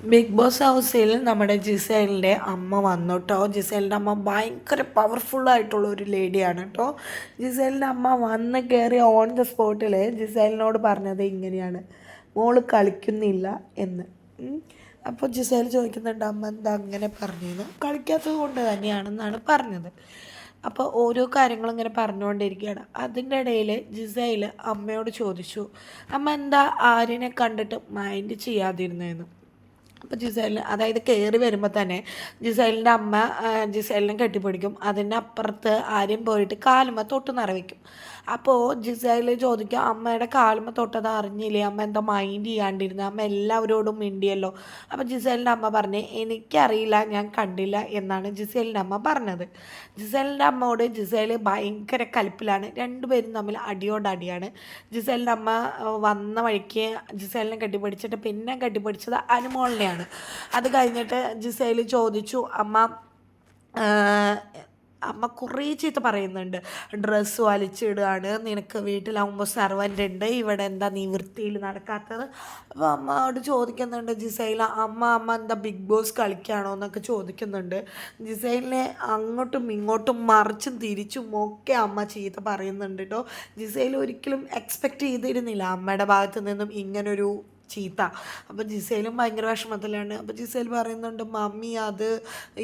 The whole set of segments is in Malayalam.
ബിഗ് ബോസ് ഹൗസിൽ നമ്മുടെ ജിസേലിന്റെ അമ്മ വന്നു കേട്ടോ ജിസേലിന്റെ അമ്മ ഭയങ്കര പവർഫുള്ളായിട്ടുള്ള ഒരു ലേഡിയാണ് കേട്ടോ ജിസേലിന്റെ അമ്മ വന്ന് കയറി ഓൺ ദ സ്പോട്ടിൽ ജിസേലിനോട് പറഞ്ഞത് ഇങ്ങനെയാണ്. മോൾ കളിക്കുന്നില്ല എന്ന്. അപ്പോൾ ജിസേൽ ചോദിക്കുന്നുണ്ട് അമ്മ എന്താ അങ്ങനെ പറഞ്ഞത് കളിക്കാത്തത് കൊണ്ട് തന്നെയാണെന്നാണ് പറഞ്ഞത്. അപ്പോൾ ഓരോ കാര്യങ്ങളും ഇങ്ങനെ പറഞ്ഞുകൊണ്ടിരിക്കുകയാണ്. അതിന്റെ ഇടയിൽ ജിസൈൽ അമ്മയോട് ചോദിച്ചു അമ്മ എന്താ ആര്യനെ കണ്ടിട്ട് മൈൻഡ് ചെയ്യാതിരുന്നതെന്ന് അപ്പോൾ ജിസൈലിന് അതായത് കയറി വരുമ്പോൾ തന്നെ ജിസൈലിന്റെ അമ്മ ജിസൈലിനെ കെട്ടിപ്പിടിക്കും. അതിന്റെ അപ്പുറത്ത് ആര്യം പോയിട്ട് കാലുമ തൊട്ട് നിറവയ്ക്കും അപ്പോൾ ജിസൈൽ ചോദിക്കും അമ്മയുടെ കാലുമ തൊട്ടത് അറിഞ്ഞില്ലേ? അമ്മ എന്താ മൈൻഡ് ചെയ്യാണ്ടിരുന്ന. അമ്മ എല്ലാവരോടും മിണ്ടിയല്ലോ. അപ്പോൾ ജിസൈലിന്റെ അമ്മ പറഞ്ഞ് എനിക്കറിയില്ല ഞാൻ കണ്ടില്ല എന്നാണ് ജിസൈലിന്റെ അമ്മ പറഞ്ഞത്. ജിസൈലിന്റെ അമ്മയോട് ജിസൈൽ ഭയങ്കര കലിപ്പിലാണ്. രണ്ടുപേരും തമ്മിൽ അടിയോട് അടിയാണ്. ജിസൈലിന്റെ അമ്മ വന്ന വഴിക്ക് ജിസൈലിനെ കെട്ടിപ്പിടിച്ചിട്ട് പിന്നെ കെട്ടിപ്പിടിച്ചത് അനുമോളിനെയാണ് അത് കഴിഞ്ഞിട്ട് ജിസൈൽ ചോദിച്ചു അമ്മ അമ്മ കുറേ ചീത്ത പറയുന്നുണ്ട്. ഡ്രസ്സ് വലിച്ചിടുകയാണ്. നിനക്ക് വീട്ടിലാവുമ്പോൾ സെർവന്റ് ഉണ്ട് ഇവിടെ എന്താ നീ വൃത്തിയിൽ നടക്കാത്തത്? അപ്പോൾ അമ്മയോട് ചോദിക്കുന്നുണ്ട് ജിസൈല അമ്മ അമ്മ എന്താ ബിഗ് ബോസ് കളിക്കുകയാണോ? എന്നൊക്കെ ചോദിക്കുന്നുണ്ട്. ജിസൈലിനെ അങ്ങോട്ടും ഇങ്ങോട്ടും മറിച്ചും തിരിച്ചും ഒക്കെ അമ്മ ചീത്ത പറയുന്നുണ്ട് കേട്ടോ ജിസൈൽ ഒരിക്കലും എക്സ്പെക്റ്റ് ചെയ്തിരുന്നില്ല അമ്മയുടെ ഭാഗത്തു നിന്നും ഇങ്ങനൊരു ചീത്ത. അപ്പോൾ ജിസേലും ഭയങ്കര വിഷമത്തിലാണ്. അപ്പോൾ ജിസേൽ പറയുന്നുണ്ട് മമ്മി അത്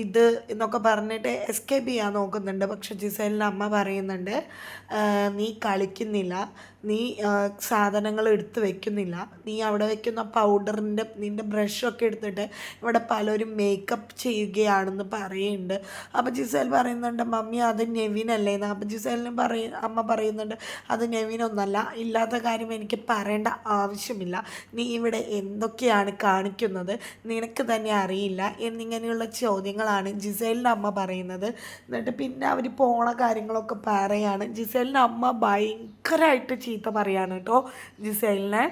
ഇത് എന്നൊക്കെ പറഞ്ഞിട്ട് എസ്കേപ്പ് ചെയ്യാൻ നോക്കുന്നുണ്ട്. പക്ഷെ ജിസേലിന്റെ അമ്മ പറയുന്നുണ്ട് "ആ, നീ കളിക്കുന്നില്ല നീ സാധനങ്ങൾ എടുത്ത് വെക്കുന്നില്ല നീ അവിടെ വെക്കുന്ന പൗഡറിന്റെ നിന്റെ ബ്രഷൊക്കെ എടുത്തിട്ട് ഇവിടെ പലരും മേക്കപ്പ് ചെയ്യുകയാണെന്ന് പറയുന്നുണ്ട്. അപ്പോൾ ജിസേൽ പറയുന്നുണ്ട് മമ്മി അത് നെവിനല്ലേ? എന്ന് അപ്പോൾ ജിസേലിന് പറയ അമ്മ പറയുന്നുണ്ട് അത് നെവിനൊന്നല്ല ഇല്ലാത്ത കാര്യം എനിക്ക് പറയേണ്ട ആവശ്യമില്ല. നീ ഇവിടെ എന്തൊക്കെയാണ് കാണിക്കുന്നത്? നിനക്ക് തന്നെ അറിയില്ല. എന്നിങ്ങനെയുള്ള ചോദ്യങ്ങളാണ് ജിസേലിന്റെ അമ്മ പറയുന്നത്. എന്നിട്ട് പിന്നെ അവർ പോണ കാര്യങ്ങളൊക്കെ പറയാണ്. ജിസേലിന്റെ അമ്മ ഭയങ്കരമായിട്ട് ചീത്ത പറയാണ് കേട്ടോ ജിസേലിനെ.